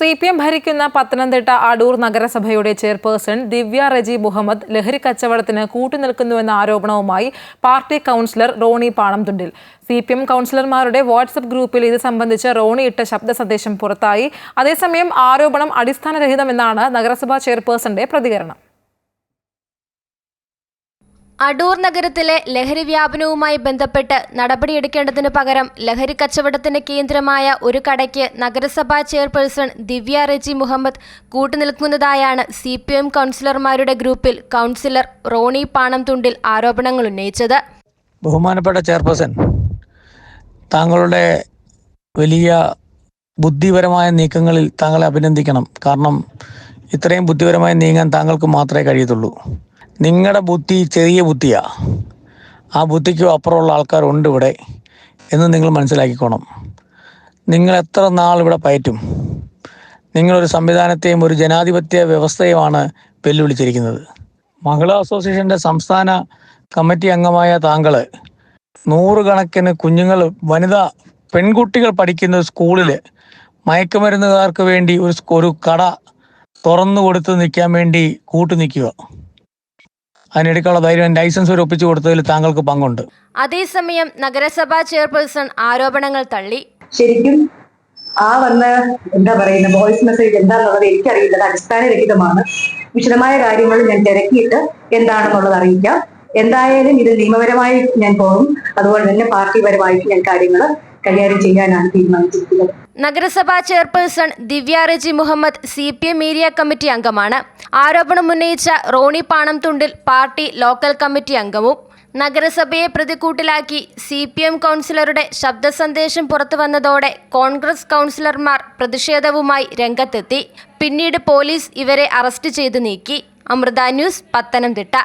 C P M ഭരിക്കുന്ന പത്തനംതിട്ട അടൂർ നഗരസഭയുടെ chairperson Divya Reji Muhammad ലഹരി കച്ചവടത്തിന് കൂട്ടുനിൽക്കുന്നുവെന്ന ആരോപണവുമായി party councillor Roni Panamthundil. C P M കൗൺസിലർമാരുടെ WhatsApp ഗ്രൂപ്പിൽ ഇത് സംബന്ധിച്ച് റോണി ഇട്ട ശബ്ദ സന്ദേശം പുറത്തായി. അതേസമയം ആരോപണം അടിസ്ഥാനരഹിതമെന്നാണ് നഗരസഭാ ചെയർപേഴ്സന്റെ പ്രതികരണം. അടൂർ നഗരത്തിലെ ലഹരി വ്യാപനവുമായി ബന്ധപ്പെട്ട് നടപടിയെടുക്കേണ്ടതിനു പകരം ലഹരി കച്ചവടത്തിന് കേന്ദ്രമായ ഒരു കടയ്ക്ക് നഗരസഭാ ചെയർപേഴ്സൺ ദിവ്യ റെജി മുഹമ്മദ് കൂട്ടുനിൽക്കുന്നതായാണ് സി പി എം കൗൺസിലർമാരുടെ ഗ്രൂപ്പിൽ കൗൺസിലർ റോണി പാണംതുണ്ടിൽ ആരോപണങ്ങൾ ഉന്നയിച്ചത്. ബഹുമാനപ്പെട്ട ചെയർപേഴ്സൺ താങ്കളുടെ വലിയ ബുദ്ധിപരമായ നീക്കങ്ങളിൽ താങ്കളെ അഭിനന്ദിക്കണം. കാരണം ഇത്രയും ബുദ്ധിപരമായി നീങ്ങാൻ താങ്കൾക്ക് മാത്രമേ കഴിയത്തുള്ളൂ. നിങ്ങളുടെ ബുദ്ധി ചെറിയ ബുദ്ധിയാ. ആ ബുദ്ധിക്കും അപ്പുറമുള്ള ആൾക്കാരുണ്ട് ഇവിടെ എന്ന് നിങ്ങൾ മനസ്സിലാക്കിക്കോണം. നിങ്ങൾ എത്ര നാൾ ഇവിടെ പയറ്റും? നിങ്ങളൊരു സംവിധാനത്തെയും ഒരു ജനാധിപത്യ വ്യവസ്ഥയുമാണ് വെല്ലുവിളിച്ചിരിക്കുന്നത്. മഹിളാ അസോസിയേഷന്റെ സംസ്ഥാന കമ്മിറ്റി അംഗമായ താങ്കൾ നൂറുകണക്കിന് കുഞ്ഞുങ്ങൾ വനിതാ പെൺകുട്ടികൾ പഠിക്കുന്ന സ്കൂളിൽ മയക്കുമരുന്നുകാർക്ക് വേണ്ടി ഒരു ഒരു കട തുറന്നു കൊടുത്ത് നിൽക്കാൻ വേണ്ടി കൂട്ടു നിൽക്കുക അതിനെടുക്കാനുള്ള ധൈര്യം ലൈസൻസ് വരെ ഒപ്പിച്ചു കൊടുത്തതിൽ താങ്കൾക്ക് പങ്കുണ്ട്. അതേസമയം നഗരസഭാ ചെയർപേഴ്സൺ ആരോപണങ്ങൾ തള്ളി. ശരിക്കും ആ വന്ന എന്താ പറയുന്ന വോയിസ് മെസ്സേജ് എന്താണെന്നുള്ളത് എനിക്കറിയില്ല. അടിസ്ഥാനരഹിതമാണ്. വിശദമായ കാര്യങ്ങൾ ഞാൻ തിരക്കിയിട്ട് എന്താണെന്നുള്ളത് അറിയിക്കാം. എന്തായാലും ഇത് നിയമപരമായി ഞാൻ പോകും. അതുപോലെ തന്നെ പാർട്ടിപരമായിട്ട് ഞാൻ കാര്യങ്ങൾ കൈകാര്യം ചെയ്യാനാണ് തീരുമാനിച്ചിരിക്കുന്നത്. നഗരസഭാ chairperson Divya Reji Muhammad C P M area committee അംഗമാണ്. ആരോപണം ഉന്നയിച്ച Roni Panamthundil party local committee അംഗവും നഗരസഭയെ പ്രതിക്കൂട്ടിലാക്കി സി പി എം കൗൺസിലറുടെ ശബ്ദ സന്ദേശം പുറത്തു വന്നതോടെ കോൺഗ്രസ് കൗൺസിലർമാർ പ്രതിഷേധവുമായി രംഗത്തെത്തി. പിന്നീട് പോലീസ് ഇവരെ അറസ്റ്റ് ചെയ്തു നീക്കി. അമൃത ന്യൂസ് പത്തനംതിട്ട.